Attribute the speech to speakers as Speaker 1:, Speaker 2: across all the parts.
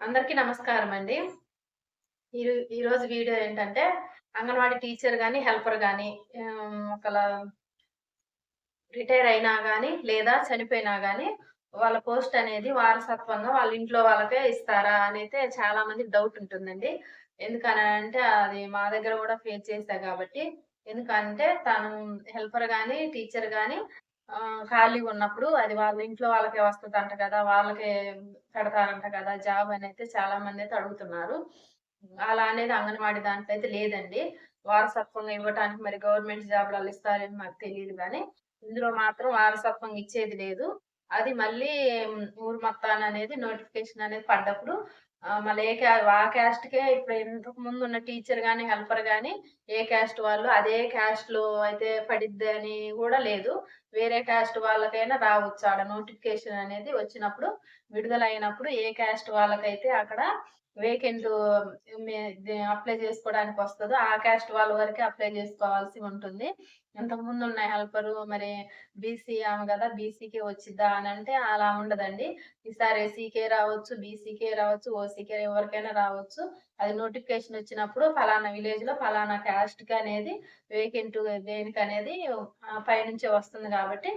Speaker 1: అందరికీ నమస్కారం అండి ఈరో ఈరోజు వీడియో ఏంటంటే అంగన్వాడీ టీచర్ కానీ హెల్పర్ కానీ ఒకలా రిటైర్ అయినా కానీ లేదా చనిపోయినా కానీ వాళ్ళ పోస్ట్ అనేది వారసత్వంగా వాళ్ళ ఇంట్లో వాళ్ళకే ఇస్తారా అని అయితే చాలా మంది డౌట్ ఉంటుందండి. ఎందుకనంటే అది మా దగ్గర కూడా ఫేస్ చేశా కాబట్టి. ఎందుకంటే తను హెల్పర్ కానీ టీచర్ కానీ ఖాళీగా ఉన్నప్పుడు అది వాళ్ళ ఇంట్లో వాళ్ళకే వస్తుందంట కదా వాళ్ళకే పెడతారంట కదా జాబ్ అని అయితే చాలా మంది అయితే అడుగుతున్నారు. అలా అనేది అంగన్వాడీ దాంట్లో అయితే లేదండి. వారసత్వంగా ఇవ్వటానికి మరి గవర్నమెంట్ జాబ్లు ఇస్తారని మాకు తెలియదు కానీ ఇందులో మాత్రం వారసత్వం ఇచ్చేది లేదు. అది మళ్ళీ ఊరు మొత్తాన్ని అనేది నోటిఫికేషన్ అనేది పడ్డప్పుడు మళ్ళీ ఏ క్యా ఆ క్యాస్ట్కే ఇప్పుడు ఇంతకు ముందు ఉన్న టీచర్ కానీ హెల్పర్ కానీ ఏ క్యాస్ట్ వాళ్ళు అదే క్యాస్ట్లో అయితే పడిద్ది అని కూడా లేదు. వేరే క్యాస్ట్ వాళ్ళకైనా రావచ్చు. ఆడ నోటిఫికేషన్ అనేది వచ్చినప్పుడు విడుదల అయినప్పుడు ఏ క్యాస్ట్ వాళ్ళకైతే అక్కడ వేకెంట్ um, అప్లై చేసుకోవడానికి వస్తుందో ఆ క్యాస్ట్ వాళ్ళ వరకే అప్లై చేసుకోవాల్సి ఉంటుంది. ఇంతకుముందు ఉన్న హెల్పర్ మరి బీసీ ఆమె కదా బీసీకే వచ్చిద్దా అని అంటే అలా ఉండదండి. ఈసారి ఎస్సీకే రావచ్చు బీసీకే రావచ్చు ఓసీకే ఎవరికైనా రావచ్చు. అది నోటిఫికేషన్ వచ్చినప్పుడు ఫలానా విలేజ్లో ఫలానా క్యాస్ట్కి అనేది వేకెంట్ దేనికి అనేది పైనుంచే వస్తుంది కాబట్టి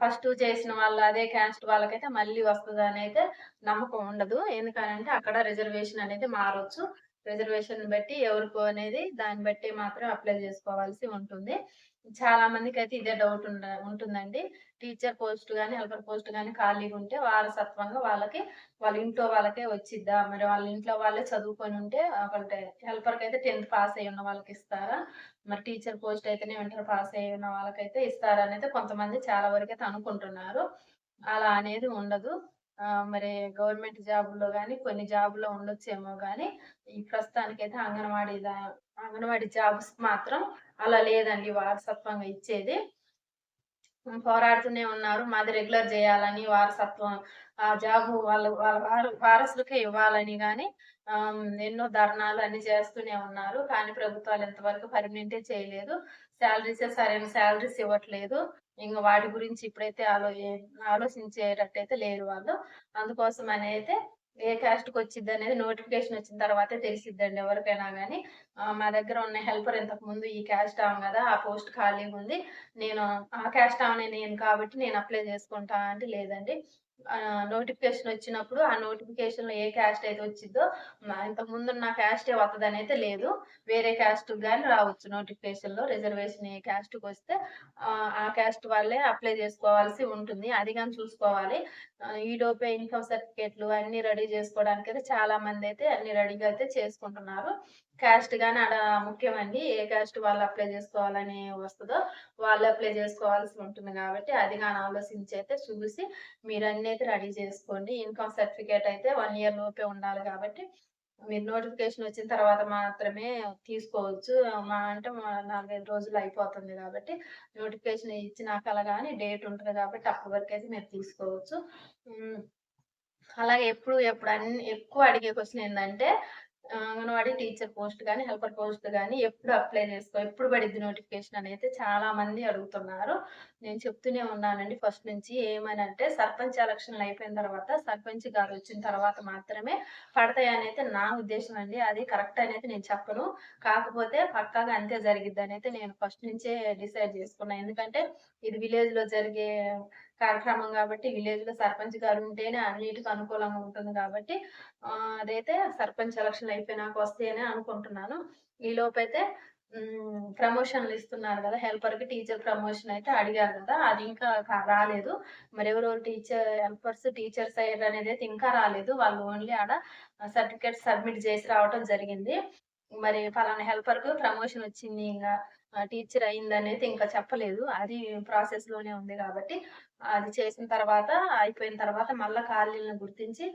Speaker 1: ఫస్ట్ చేసిన వాళ్ళు అదే క్యాస్ట్ వాళ్ళకైతే మళ్ళీ వస్తుంది అయితే నమ్మకం ఉండదు. ఎందుకనంటే అక్కడ రిజర్వేషన్ అనేది మారొచ్చు. రిజర్వేషన్ బట్టి ఎవరికో అనేది దాన్ని బట్టి మాత్రం అప్లై చేసుకోవాల్సి ఉంటుంది. చాలా మందికి అయితే ఇదే డౌట్ ఉంటుందండి. టీచర్ పోస్ట్ కానీ హెల్పర్ పోస్ట్ కానీ ఖాళీగా ఉంటే వారసత్వంగా వాళ్ళకి వాళ్ళ ఇంట్లో వాళ్ళకే వచ్చిద్దా? మరి వాళ్ళ ఇంట్లో వాళ్ళే చదువుకొని ఉంటే ఒకటి హెల్పర్కి అయితే టెన్త్ పాస్ అయ్యి ఉన్న వాళ్ళకి ఇస్తారా? మరి టీచర్ పోస్ట్ అయితేనే ఇంటర్ పాస్ అయ్యి ఉన్న వాళ్ళకైతే ఇస్తారా అనేది కొంతమంది చాలా వరకు అయితే అనుకుంటున్నారు. అలా అనేది ఉండదు. మరి గవర్నమెంట్ జాబ్లో కానీ కొన్ని జాబ్లో ఉండొచ్చేమో కానీ ఈ ప్రస్తుతానికైతే అంగన్వాడీ అంగన్వాడీ జాబ్స్ మాత్రం అలా లేదండి వారసత్వంగా ఇచ్చేది. పోరాడుతూనే ఉన్నారు. మాది రెగ్యులర్ చేయాలని వారసత్వం ఆ జాబ్ వాళ్ళ వాళ్ళ వారసులకే ఇవ్వాలని కానీ ఎన్నో ధర్నాలు అన్ని చేస్తూనే ఉన్నారు. కానీ ప్రభుత్వాలు ఎంతవరకు పర్మనెంటే చేయలేదు. శాలరీస్ సరైన శాలరీస్ ఇవ్వట్లేదు. ఇంకా వాటి గురించి ఇప్పుడైతే ఆలో ఆలోచించేటట్టయితే లేరు వాళ్ళు. అందుకోసం అని అయితే ఏ క్యాస్ట్కి వచ్చింది అనేది నోటిఫికేషన్ వచ్చిన తర్వాతే తెలిసిద్దండి ఎవరికైనా కానీ మా దగ్గర ఉన్న హెల్పర్ ఇంతకు ముందు ఈ క్యాస్ట్ ఆమె కదా ఆ పోస్ట్ ఖాళీగా ఉంది. నేను ఆ క్యాస్ట్ ఆమె నేను కాబట్టి నేను అప్లై చేసుకుంటా అంటే లేదండి. నోటిఫికేషన్ వచ్చినప్పుడు ఆ నోటిఫికేషన్లో ఏ క్యాస్ట్ అయితే వచ్చిందో ఇంతకు ముందు నా క్యాస్టే వస్తుందని అయితే లేదు. వేరే క్యాస్ట్ కానీ రావచ్చు నోటిఫికేషన్లో. రిజర్వేషన్ ఏ క్యాస్ట్కి వస్తే ఆ క్యాస్ట్ వాళ్ళే అప్లై చేసుకోవాల్సి ఉంటుంది. అది కానీ చూసుకోవాలి. ఈడోపే ఇన్కమ్ సర్టిఫికేట్లు అన్ని రెడీ చేసుకోవడానికి అయితే చాలా మంది అయితే అన్ని రెడీగా అయితే చేసుకుంటున్నారు. క్యాస్ట్ కానీ అక్కడ ముఖ్యమండి. ఏ క్యాస్ట్ వాళ్ళు అప్లై చేసుకోవాలని వస్తుందో వాళ్ళు అప్లై చేసుకోవాల్సి ఉంటుంది కాబట్టి అది కానీ ఆలోచించి అయితే చూసి మీరు అన్ని అయితే రెడీ చేసుకోండి. ఇన్కమ్ సర్టిఫికేట్ అయితే వన్ ఇయర్ లోపే ఉండాలి కాబట్టి మీరు నోటిఫికేషన్ వచ్చిన తర్వాత మాత్రమే తీసుకోవచ్చు. మా అంటే నాలుగైదు రోజులు అయిపోతుంది కాబట్టి నోటిఫికేషన్ ఇచ్చినాక అలా కానీ డేట్ ఉంటుంది కాబట్టి అప్పటి వరకు అయితే మీరు తీసుకోవచ్చు. అలాగే ఎప్పుడు ఎప్పుడు అన్ని ఎక్కువ అడిగే క్వశ్చన్ ఏంటంటే అంగన్వాడీ టీచర్ పోస్ట్ కానీ హెల్పర్ పోస్ట్ కానీ ఎప్పుడు అప్లై చేసుకో ఎప్పుడు పడిద్ది నోటిఫికేషన్ అని అయితే చాలా మంది అడుగుతున్నారు. నేను చెప్తూనే ఉన్నానండి ఫస్ట్ నుంచి ఏమని అంటే సర్పంచ్ ఎలక్షన్లు అయిపోయిన తర్వాత సర్పంచ్ గారు వచ్చిన తర్వాత మాత్రమే పడతాయనైతే అయితే నా ఉద్దేశం అండి. అది కరెక్ట్ అనేది నేను చెప్పను. కాకపోతే పక్కాగా అంతే జరిగిద్ది అని అయితే నేను ఫస్ట్ నుంచే డిసైడ్ చేసుకున్నాను ఎందుకంటే ఇది విలేజ్లో జరిగే కార్యక్రమం కాబట్టి విలేజ్లో సర్పంచ్ గారు ఉంటేనే అన్నిటికీ అనుకూలంగా ఉంటుంది కాబట్టి అదైతే సర్పంచ్ ఎలక్షన్ అయిపోయినాక వస్తేనే అనుకుంటున్నాను. ఈ లోపైతే ప్రమోషన్లు ఇస్తున్నారు కదా హెల్పర్కి టీచర్ ప్రమోషన్ అయితే అడిగారు కదా అది ఇంకా రాలేదు. మరి ఎవరెవరు టీచర్ హెల్పర్స్ టీచర్స్ అయ్యారు అనేది అయితే ఇంకా రాలేదు. వాళ్ళు ఓన్లీ ఆడ సర్టిఫికేట్ సబ్మిట్ చేసి రావటం జరిగింది. మరి ఫలానా హెల్పర్కు ప్రమోషన్ వచ్చింది ఇంకా టీచర్ అయింది అనేది ఇంకా చెప్పలేదు. అది ప్రాసెస్లోనే ఉంది కాబట్టి అది చేసిన తర్వాత అయిపోయిన తర్వాత మళ్ళా ఖాళీలను గుర్తించి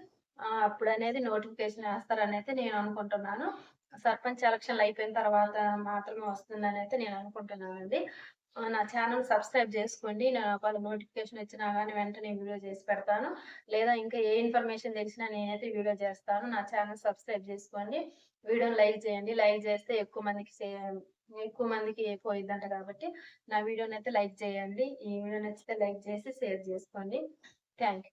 Speaker 1: అప్పుడు అనేది నోటిఫికేషన్ వేస్తారని అయితే నేను అనుకుంటున్నాను. సర్పంచ్ ఎలక్షన్లు అయిపోయిన తర్వాత మాత్రమే వస్తుందని అయితే నేను అనుకుంటున్నానండి. నా ఛానల్ సబ్స్క్రైబ్ చేసుకోండి. నేను ఒకవేళ నోటిఫికేషన్ వచ్చినా కానీ వెంటనే వీడియో చేసి పెడతాను. లేదా ఇంకా ఏ ఇన్ఫర్మేషన్ తెలిసినా నేనైతే వీడియో చేస్తాను. నా ఛానల్ సబ్స్క్రైబ్ చేసుకోండి. వీడియోని లైక్ చేయండి. లైక్ చేస్తే ఎక్కువ మందికి ఎక్కువ మందికి పోయిద్దంట కాబట్టి నా వీడియోని అయితే లైక్ చేయండి. ఈ వీడియో నచ్చితే లైక్ చేసి షేర్ చేసుకోండి. Thank you.